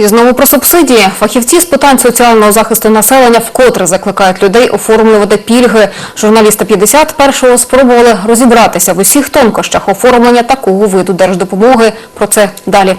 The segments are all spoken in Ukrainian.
І знову про субсидії. Фахівці з питань соціального захисту населення вкотре закликають людей оформлювати пільги. Журналісти 51-го спробували розібратися в усіх тонкощах оформлення такого виду держдопомоги. Про це далі.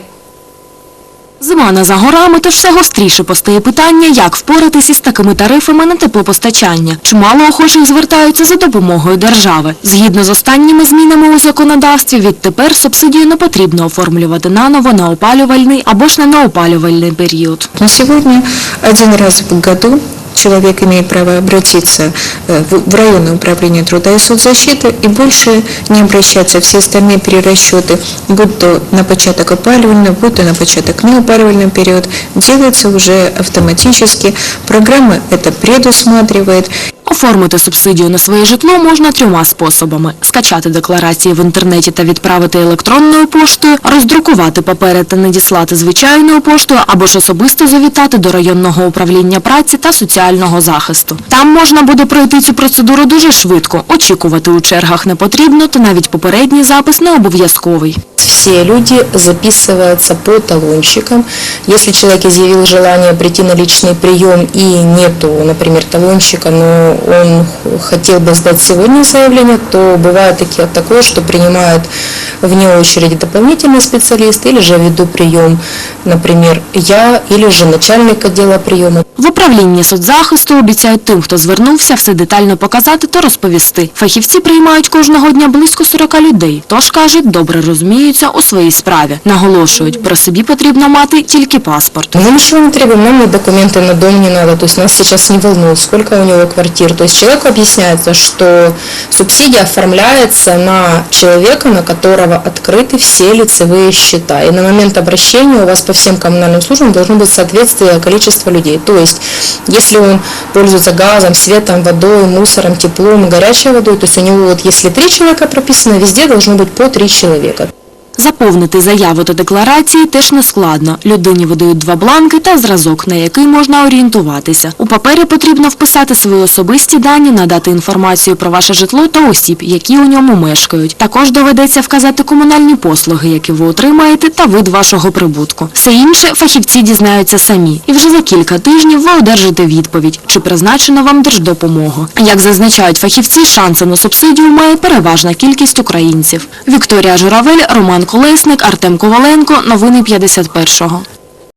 Зима не за горами, тож все гостріше постає питання, як впоратись із такими тарифами на теплопостачання. Чимало охочих звертаються за допомогою держави. Згідно з останніми змінами у законодавстві, відтепер субсидію не потрібно оформлювати наново на опалювальний або ж на неопалювальний період. На сьогодні один раз в году человек имеет право обратиться э, в районное управление труда и соцзащиты и больше не обращаться. Все остальные перерасчеты, будь то на початок опаливального, будь то на початок неопаливальный период, делается уже автоматически. Программа это предусматривает. Оформити субсидію на своє житло можна трьома способами: скачати декларації в інтернеті та відправити електронною поштою, роздрукувати папери та надіслати звичайною поштою, або ж особисто завітати до районного управління праці та соціального захисту. Там можна буде пройти цю процедуру дуже швидко. Очікувати у чергах не потрібно, та навіть попередній запис не обов'язковий Все люди записываются по талончикам. Если человек изъявил желание прийти на личный прием и нету, например, талончика, но он хотел бы сдать сегодня заявление, то бывает таки- такое, что принимают вне очереди дополнительный специалист или же веду прием, например, я или же начальник отдела приема. В управлінні соцзахисту обіцяють тим, хто звернувся, все детально показати та розповісти. Фахівці приймають кожного дня близько 40 людей, тож, кажуть, добре розуміються у своїй справі. Наголошують, при собі потрібно мати тільки паспорт. Мы ничего не требуем, нам и документы на дом не надо, то есть нас сейчас не волнует, сколько у него квартир. То есть человеку объясняется, что субсидия оформляется на человека, на которого открыты все лицевые счета. И на момент обращения у вас по всем коммунальным службам должно быть соответствие количества людей. То есть, если он пользуется газом, светом, водой, мусором, теплом, горячей водой, то есть у него вот если три человека прописано, везде должно быть по три человека. Заповнити заяву та декларації теж не складно. Людині видають два бланки та зразок, на який можна орієнтуватися. У папері потрібно вписати свої особисті дані, надати інформацію про ваше житло та осіб, які у ньому мешкають. Також доведеться вказати комунальні послуги, які ви отримаєте, та вид вашого прибутку. Все інше фахівці дізнаються самі. І вже за кілька тижнів ви одержите відповідь, чи призначено вам держдопомогу. Як зазначають фахівці, шанси на субсидію має переважна кількість українців. Вікторія Журавель, Роман Колесник, Артем Коваленко. Новини 51-го.